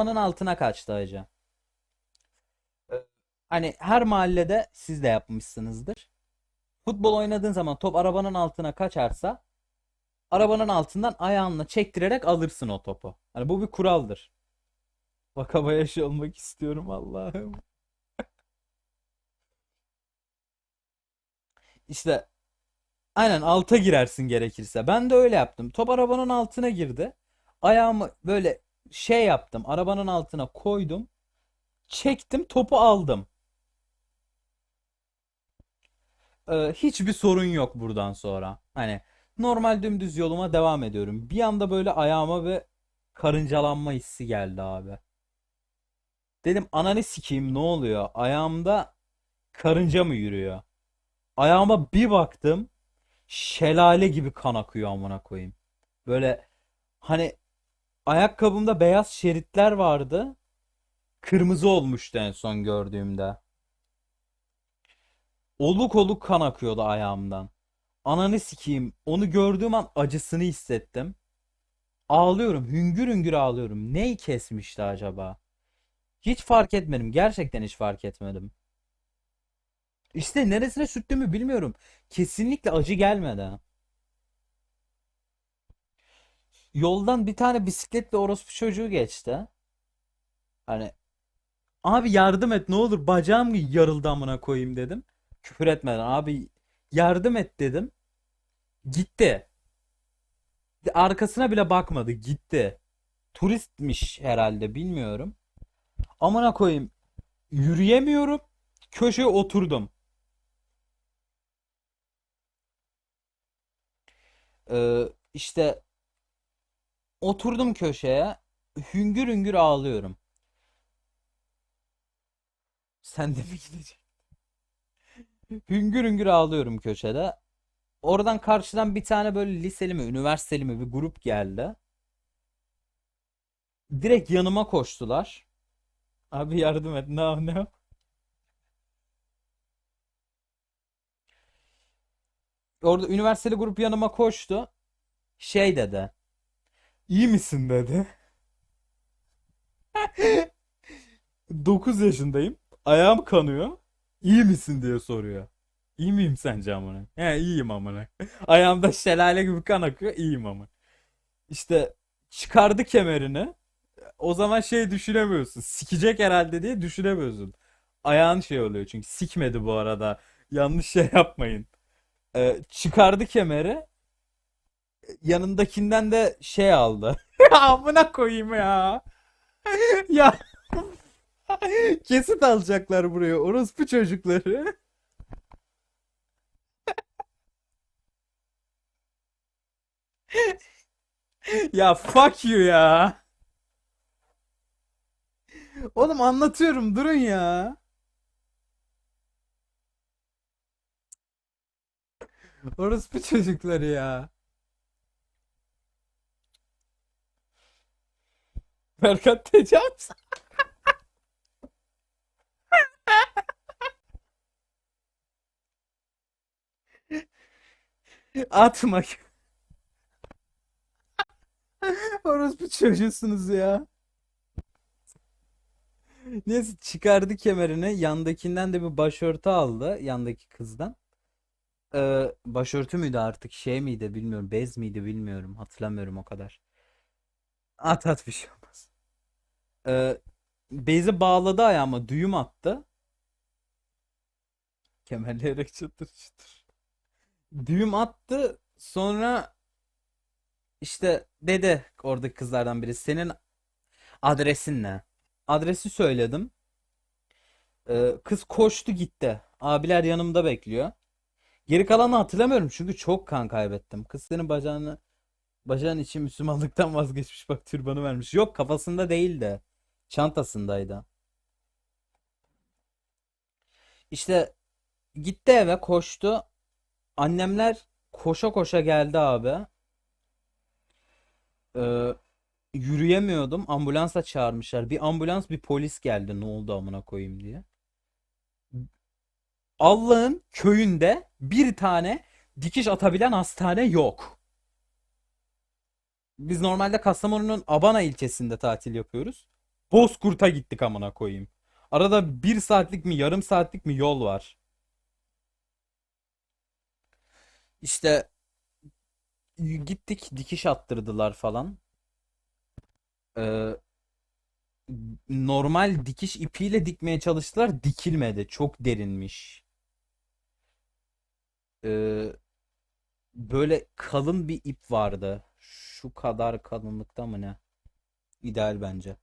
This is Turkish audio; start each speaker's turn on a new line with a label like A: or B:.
A: arabanın altına kaçtı hacı. Ee, Hani her mahallede siz de yapmışsınızdır. Futbol oynadığın zaman top arabanın altına kaçarsa arabanın altından ayağınla çektirerek alırsın o topu. Hani bu bir kuraldır. Vakabayaşı olmak istiyorum Allah'ım. İşte aynen alta girersin gerekirse. Ben de öyle yaptım. Top arabanın altına girdi. Ayağımı böyle şey yaptım. Arabanın altına koydum. Çektim, topu aldım. Ee, hiçbir sorun yok buradan sonra. Hani normal dümdüz yoluma devam ediyorum. Bir anda böyle ayağıma bir karıncalanma hissi geldi abi. Dedim ananı sikeyim ne oluyor? Ayağımda karınca mı yürüyor? Ayağıma bir baktım. Şelale gibi kan akıyor amına koyayım. Böyle hani ayakkabımda beyaz şeritler vardı. Kırmızı olmuştu en son gördüğümde. Oluk oluk kan akıyordu ayağımdan. Ananı sikeyim. Onu gördüğüm an acısını hissettim. Ağlıyorum. Hüngür hüngür ağlıyorum. Neyi kesmişti acaba? Hiç fark etmedim. Gerçekten hiç fark etmedim. İşte neresine sürttüğümü bilmiyorum. Kesinlikle acı gelmedi. Yoldan bir tane bisikletli orospu çocuğu geçti. Hani abi yardım et ne olur bacağım yarıldı amına koyayım dedim. Küfür etmeden abi yardım et dedim. Gitti. Arkasına bile bakmadı gitti. Turistmiş herhalde bilmiyorum. Amına koyayım yürüyemiyorum. Köşeye oturdum. Ee, işte oturdum köşeye. Hüngür hüngür ağlıyorum. Sen de mi gideceksin? Hüngür hüngür ağlıyorum köşede. Oradan karşıdan bir tane böyle liseli mi, üniversiteli mi bir grup geldi. Direkt yanıma koştular. Abi yardım et. Ne ne? Orada üniversiteli grup yanıma koştu. Şey dedi. İyi misin dedi. 9 yaşındayım. Ayağım kanıyor. İyi misin diye soruyor. İyi miyim sence amına? He iyiyim amına. Ayağımda şelale gibi kan akıyor. İyiyim ama. İşte çıkardı kemerini. O zaman şey düşünemiyorsun. Sikecek herhalde diye düşünemiyorsun. Ayağın şey oluyor çünkü sikmedi bu arada. Yanlış şey yapmayın. Ee, çıkardı kemeri. Yanındakinden de şey aldı. Amına koyayım ya. Ya kesit alacaklar buraya. Orospu çocukları. Ya fuck you ya. Oğlum anlatıyorum durun ya. Orospu çocukları ya. Berkat tecavüz. Atma. Orospu çocuğusunuz ya. Neyse çıkardı kemerini. Yandakinden de bir başörtü aldı. Yandaki kızdan. Ee, başörtü müydü artık şey miydi bilmiyorum. Bez miydi bilmiyorum. Hatırlamıyorum o kadar. At at bir şey olmaz. Ee, bezi bağladı ayağıma. Düğüm attı. Kemerleyerek çıtır çıtır. Düğüm attı. Sonra işte dedi oradaki kızlardan biri. Senin adresin ne? Adresi söyledim. Ee, kız koştu gitti. Abiler yanımda bekliyor. Geri kalanını hatırlamıyorum çünkü çok kan kaybettim. Kız senin bacağını bacağın için Müslümanlıktan vazgeçmiş bak türbanı vermiş. Yok kafasında değildi. Çantasındaydı. İşte gitti eve koştu. Annemler koşa koşa geldi abi. Ee, yürüyemiyordum. Ambulansa çağırmışlar. Bir ambulans bir polis geldi. Ne oldu amına koyayım diye. Allah'ın köyünde bir tane dikiş atabilen hastane yok. Biz normalde Kastamonu'nun Abana ilçesinde tatil yapıyoruz. Bozkurt'a gittik amına koyayım. Arada bir saatlik mi yarım saatlik mi yol var. İşte gittik dikiş attırdılar falan. Ee, normal dikiş ipiyle dikmeye çalıştılar. Dikilmedi. Çok derinmiş. Ee, böyle kalın bir ip vardı. Şu kadar kalınlıkta mı ne? İdeal bence.